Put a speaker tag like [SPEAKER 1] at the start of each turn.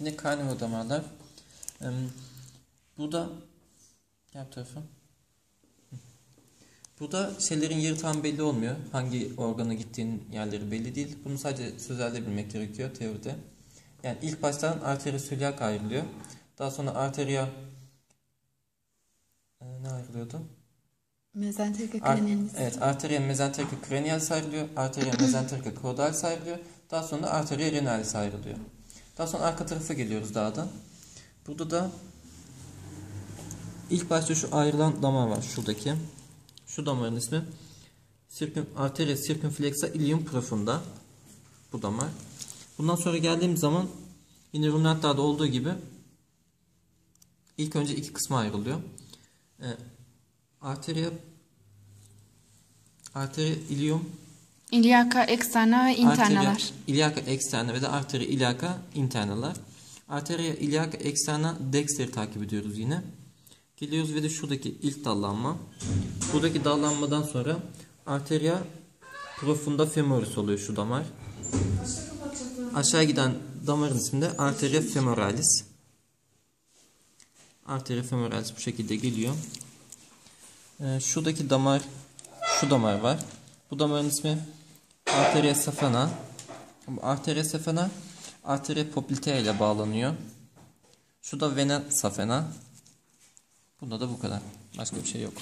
[SPEAKER 1] Yine karnivor damarlar. Em, Burada gel bu tarafa. Burada şeylerin yeri tam belli olmuyor. Hangi organa gittiğin yerleri belli değil. Bunu sadece sözelde bilmek gerekiyor teoride. Yani ilk baştan arteria sülyak ayrılıyor. Daha sonra arteria e, ne ayrılıyordu?
[SPEAKER 2] Mezenterika
[SPEAKER 1] Ar-
[SPEAKER 2] cranialis.
[SPEAKER 1] evet, arteria mezenterica cranialis ayrılıyor. Arteria mezenterica caudalis ayrılıyor. Daha sonra arteria renalis ayrılıyor. Daha sonra arka tarafa geliyoruz daha da. Burada da ilk başta şu ayrılan damar var şuradaki. Şu damarın ismi circum, arteria circumflexa ilium profunda. Bu damar. Bundan sonra geldiğim zaman yine ruminantlarda olduğu gibi ilk önce iki kısma ayrılıyor. Ee, arteria arteria ilium
[SPEAKER 2] İlyaka eksterna ve internalar.
[SPEAKER 1] Arteria iliaca externa ve de arteria iliaca internalar. Arteria iliaca externa dexter'i takip ediyoruz yine. Geliyoruz ve de şuradaki ilk dallanma. Buradaki dallanmadan sonra arteria profunda femoris oluyor şu damar. Aşağı giden damarın ismi de arteria femoralis. Arteria femoralis bu şekilde geliyor. Ee, şuradaki damar, şu damar var. Bu damarın ismi arteria saphana. Bu arteria saphana arteria poplitea ile bağlanıyor. Şu da vena saphana. Bunda da bu kadar. Başka bir şey yok.